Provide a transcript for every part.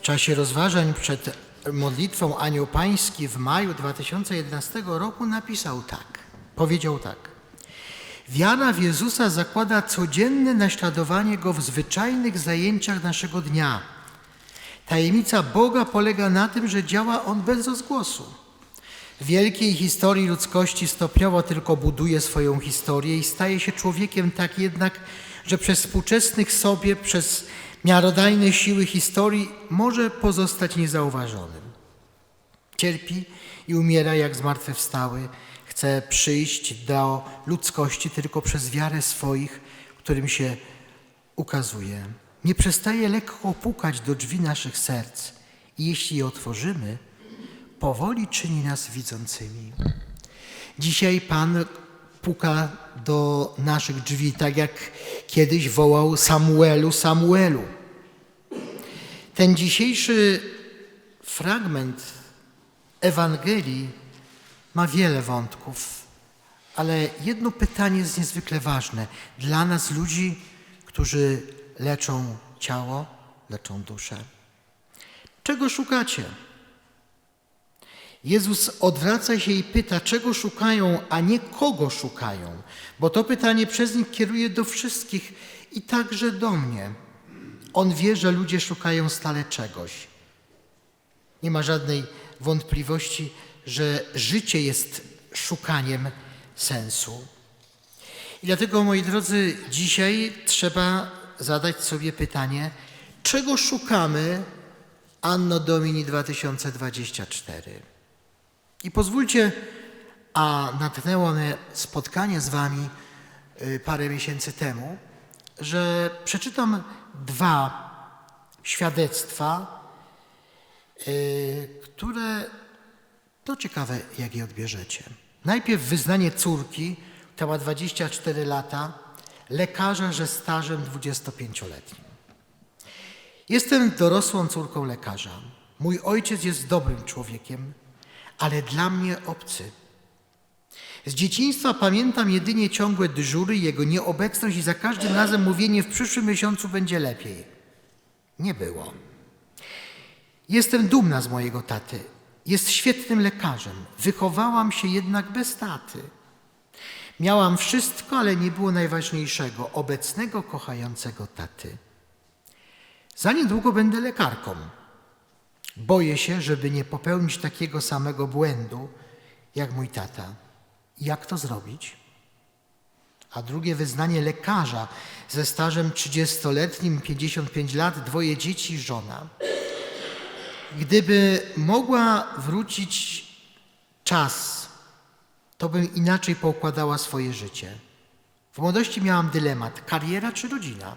czasie rozważań przed modlitwą Anioł Pański w maju 2011 roku napisał tak. Powiedział tak. Wiara w Jezusa zakłada codzienne naśladowanie Go w zwyczajnych zajęciach naszego dnia. Tajemnica Boga polega na tym, że działa On bez rozgłosu. W wielkiej historii ludzkości stopniowo tylko buduje swoją historię i staje się człowiekiem tak jednak, że przez współczesnych sobie, przez miarodajne siły historii może pozostać niezauważonym. Cierpi i umiera jak zmartwychwstały, chce przyjść do ludzkości tylko przez wiarę swoich, którym się ukazuje. Nie przestaje lekko pukać do drzwi naszych serc i jeśli je otworzymy, powoli czyni nas widzącymi. Dzisiaj Pan puka do naszych drzwi, tak jak kiedyś wołał Samuelu, Samuelu. Ten dzisiejszy fragment Ewangelii ma wiele wątków, ale jedno pytanie jest niezwykle ważne dla nas, ludzi, którzy leczą ciało, leczą duszę. Czego szukacie? Jezus odwraca się i pyta, czego szukają, a nie kogo szukają, bo to pytanie przez nich kieruje do wszystkich i także do mnie. On wie, że ludzie szukają stale czegoś. Nie ma żadnej wątpliwości, że życie jest szukaniem sensu. I dlatego, moi drodzy, dzisiaj trzeba zadać sobie pytanie, czego szukamy Anno Domini 2024. I pozwólcie, a natknęło mnie spotkanie z Wami y, parę miesięcy temu, że przeczytam dwa świadectwa, y, które to ciekawe, jak je odbierzecie. Najpierw wyznanie córki, która ma 24 lata, lekarza ze stażem 25-letnim. Jestem dorosłą córką lekarza. Mój ojciec jest dobrym człowiekiem, ale dla mnie obcy. Z dzieciństwa pamiętam jedynie ciągłe dyżury, jego nieobecność i za każdym razem mówienie w przyszłym miesiącu będzie lepiej. Nie było. Jestem dumna z mojego taty. Jest świetnym lekarzem. Wychowałam się jednak bez taty. Miałam wszystko, ale nie było najważniejszego obecnego, kochającego taty. Za niedługo będę lekarką. Boję się, żeby nie popełnić takiego samego błędu jak mój tata. Jak to zrobić? A drugie wyznanie lekarza ze stażem 30-letnim, 55 lat, dwoje dzieci żona. Gdyby mogła wrócić czas, to bym inaczej poukładała swoje życie. W młodości miałam dylemat: kariera czy rodzina?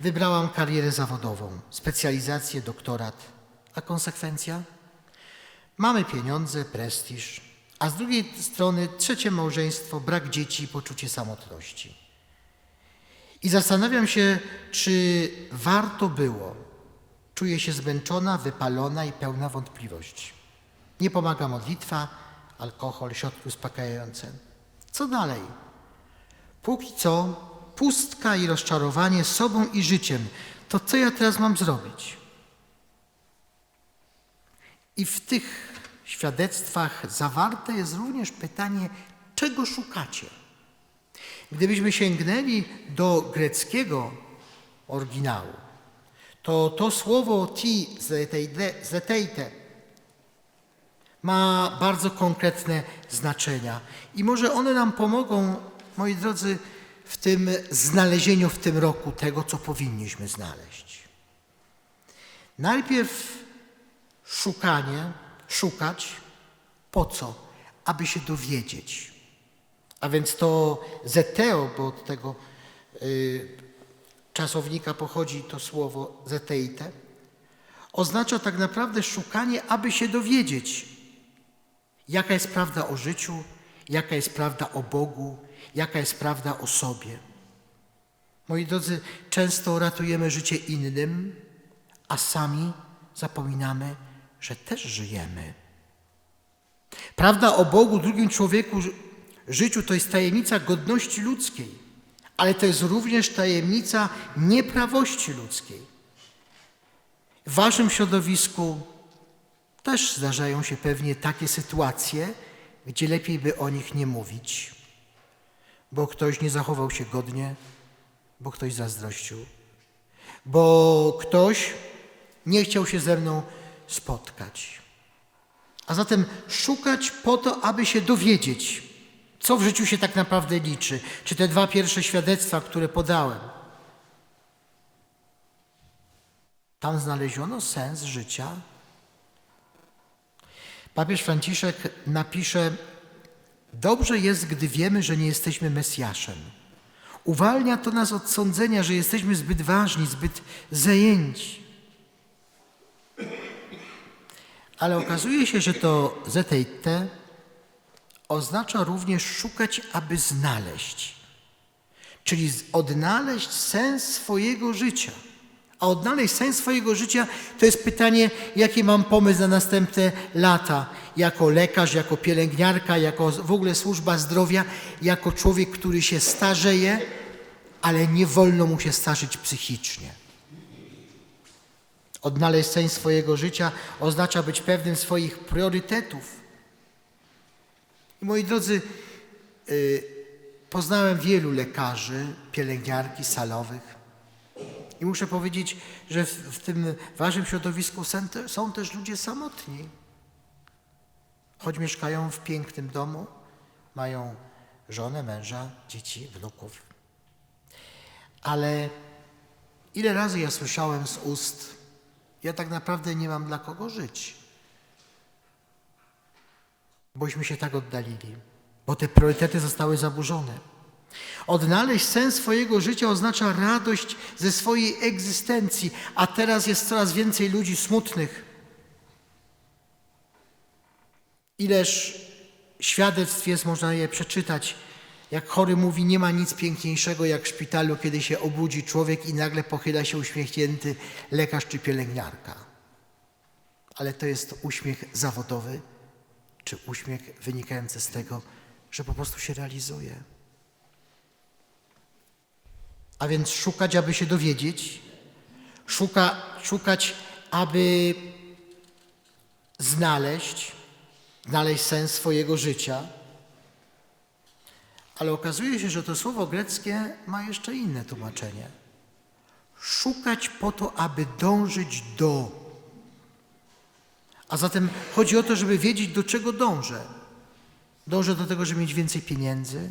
Wybrałam karierę zawodową, specjalizację, doktorat. A konsekwencja? Mamy pieniądze, prestiż, a z drugiej strony trzecie małżeństwo, brak dzieci i poczucie samotności. I zastanawiam się, czy warto było. Czuję się zmęczona, wypalona i pełna wątpliwości. Nie pomaga modlitwa, alkohol, środki uspokajające. Co dalej? Póki co pustka i rozczarowanie sobą i życiem. To co ja teraz mam zrobić? I w tych świadectwach zawarte jest również pytanie, czego szukacie? Gdybyśmy sięgnęli do greckiego oryginału, to to słowo ti zeteite ma bardzo konkretne znaczenia i może one nam pomogą, moi drodzy, w tym znalezieniu w tym roku tego, co powinniśmy znaleźć. Najpierw szukanie, szukać. Po co? Aby się dowiedzieć. A więc to zeteo, bo od tego y, czasownika pochodzi to słowo zeteite, oznacza tak naprawdę szukanie, aby się dowiedzieć, jaka jest prawda o życiu, jaka jest prawda o Bogu, jaka jest prawda o sobie. Moi drodzy, często ratujemy życie innym, a sami zapominamy, że też żyjemy. Prawda o Bogu, drugim człowieku, życiu to jest tajemnica godności ludzkiej, ale to jest również tajemnica nieprawości ludzkiej. W waszym środowisku też zdarzają się pewnie takie sytuacje, gdzie lepiej by o nich nie mówić, bo ktoś nie zachował się godnie, bo ktoś zazdrościł, bo ktoś nie chciał się ze mną spotkać. A zatem szukać po to, aby się dowiedzieć, co w życiu się tak naprawdę liczy. Czy te dwa pierwsze świadectwa, które podałem. Tam znaleziono sens życia. Papież Franciszek napisze: Dobrze jest, gdy wiemy, że nie jesteśmy Mesjaszem. Uwalnia to nas od sądzenia, że jesteśmy zbyt ważni, zbyt zajęci. Ale okazuje się, że to zetejte oznacza również szukać, aby znaleźć. Czyli odnaleźć sens swojego życia. A odnaleźć sens swojego życia to jest pytanie, jaki mam pomysł na następne lata. Jako lekarz, jako pielęgniarka, jako w ogóle służba zdrowia, jako człowiek, który się starzeje, ale nie wolno mu się starzyć psychicznie. Odnaleźć sens swojego życia oznacza być pewnym swoich priorytetów. I moi drodzy, yy, poznałem wielu lekarzy, pielęgniarki salowych. I muszę powiedzieć, że w, tym waszym środowisku są też ludzie samotni. Choć mieszkają w pięknym domu, mają żonę, męża, dzieci, wnuków. Ale ile razy ja słyszałem z ust, ja tak naprawdę nie mam dla kogo żyć. Bośmy się tak oddalili, bo te priorytety zostały zaburzone. Odnaleźć sens swojego życia oznacza radość ze swojej egzystencji, a teraz jest coraz więcej ludzi smutnych. Ileż świadectw jest, można je przeczytać. Jak chory mówi, nie ma nic piękniejszego jak w szpitalu, kiedy się obudzi człowiek i nagle pochyla się uśmiechnięty lekarz czy pielęgniarka. Ale to jest uśmiech zawodowy, czy uśmiech wynikający z tego, że po prostu się realizuje. A więc szukać, aby się dowiedzieć, szuka, szukać, aby znaleźć, znaleźć sens swojego życia. Ale okazuje się, że to słowo greckie ma jeszcze inne tłumaczenie. Szukać po to, aby dążyć do. A zatem chodzi o to, żeby wiedzieć, do czego dążę. Dążę do tego, żeby mieć więcej pieniędzy,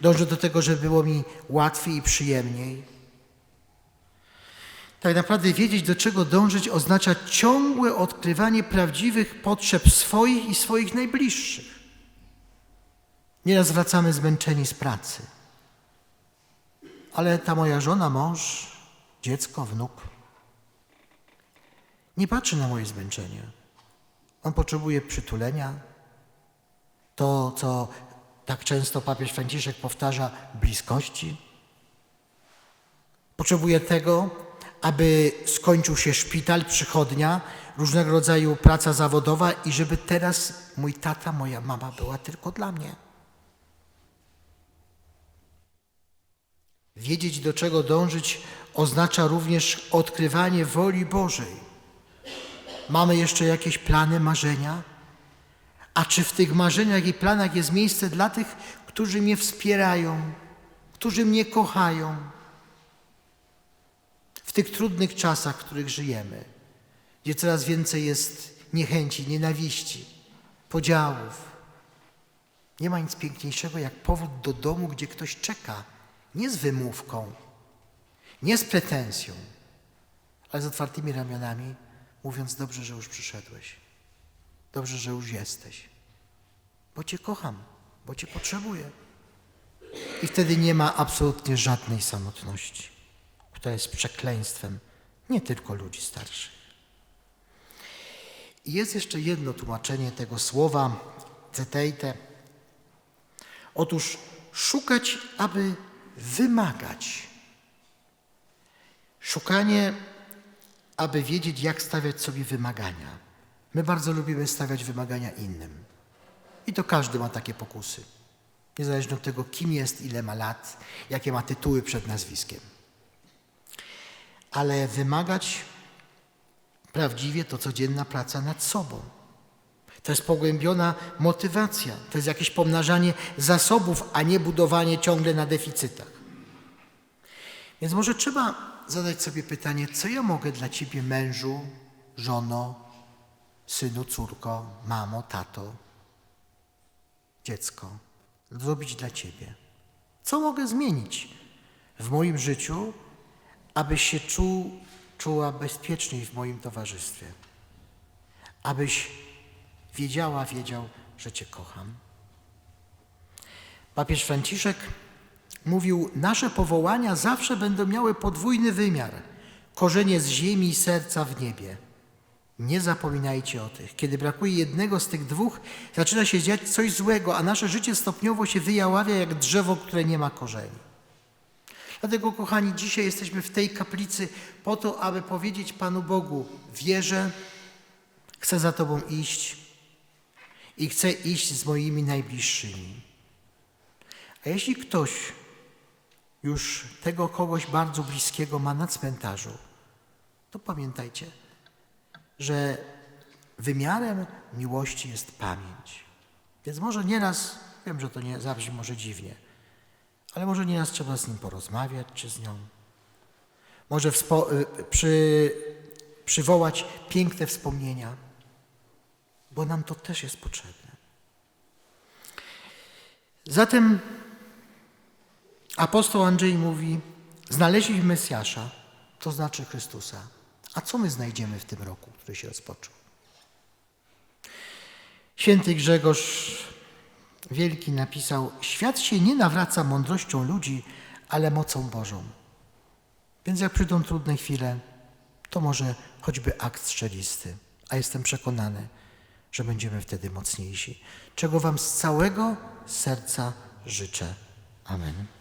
Dążę do tego, żeby było mi łatwiej i przyjemniej. Tak naprawdę wiedzieć, do czego dążyć, oznacza ciągłe odkrywanie prawdziwych potrzeb swoich i swoich najbliższych. Nieraz wracamy zmęczeni z pracy. Ale ta moja żona, mąż, dziecko, wnuk nie patrzy na moje zmęczenie. On potrzebuje przytulenia. To, co tak często papież Franciszek powtarza bliskości. Potrzebuje tego, aby skończył się szpital, przychodnia, różnego rodzaju praca zawodowa i żeby teraz mój tata, moja mama była tylko dla mnie. Wiedzieć, do czego dążyć, oznacza również odkrywanie woli Bożej. Mamy jeszcze jakieś plany, marzenia? A czy w tych marzeniach i planach jest miejsce dla tych, którzy mnie wspierają, którzy mnie kochają? W tych trudnych czasach, w których żyjemy, gdzie coraz więcej jest niechęci, nienawiści, podziałów, nie ma nic piękniejszego jak powód do domu, gdzie ktoś czeka, nie z wymówką, nie z pretensją, ale z otwartymi ramionami, mówiąc: Dobrze, że już przyszedłeś. Dobrze, że już jesteś, bo Cię kocham, bo Cię potrzebuję. I wtedy nie ma absolutnie żadnej samotności, która jest przekleństwem nie tylko ludzi starszych. I jest jeszcze jedno tłumaczenie tego słowa, zetejte. Otóż szukać, aby wymagać. Szukanie, aby wiedzieć, jak stawiać sobie wymagania. My bardzo lubimy stawiać wymagania innym. I to każdy ma takie pokusy. Niezależnie od tego, kim jest, ile ma lat, jakie ma tytuły przed nazwiskiem. Ale wymagać prawdziwie to codzienna praca nad sobą. To jest pogłębiona motywacja, to jest jakieś pomnażanie zasobów, a nie budowanie ciągle na deficytach. Więc może trzeba zadać sobie pytanie, co ja mogę dla ciebie, mężu, żono, synu, córko, mamo, tato, dziecko, zrobić dla ciebie? Co mogę zmienić w moim życiu, abyś się czuł, czuła bezpieczniej w moim towarzystwie? Abyś wiedziała, wiedział, że Cię kocham. Papież Franciszek mówił: Nasze powołania zawsze będą miały podwójny wymiar korzenie z ziemi i serca w niebie. Nie zapominajcie o tych. Kiedy brakuje jednego z tych dwóch, zaczyna się dziać coś złego, a nasze życie stopniowo się wyjaławia jak drzewo, które nie ma korzeni. Dlatego, kochani, dzisiaj jesteśmy w tej kaplicy po to, aby powiedzieć Panu Bogu: Wierzę, chcę za Tobą iść i chcę iść z moimi najbliższymi. A jeśli ktoś już tego kogoś bardzo bliskiego ma na cmentarzu, to pamiętajcie, że wymiarem miłości jest pamięć. Więc może nieraz, wiem, że to nie zabrzmi może dziwnie, ale może nieraz trzeba z nim porozmawiać czy z nią. Może y, przy, przywołać piękne wspomnienia, bo nam to też jest potrzebne. Zatem apostoł Andrzej mówi: Znaleźliśmy Mesjasza, to znaczy Chrystusa. A co my znajdziemy w tym roku, który się rozpoczął? Święty Grzegorz Wielki napisał: Świat się nie nawraca mądrością ludzi, ale mocą Bożą. Więc jak przyjdą trudne chwile, to może choćby akt strzelisty, a jestem przekonany, że będziemy wtedy mocniejsi. Czego Wam z całego serca życzę. Amen.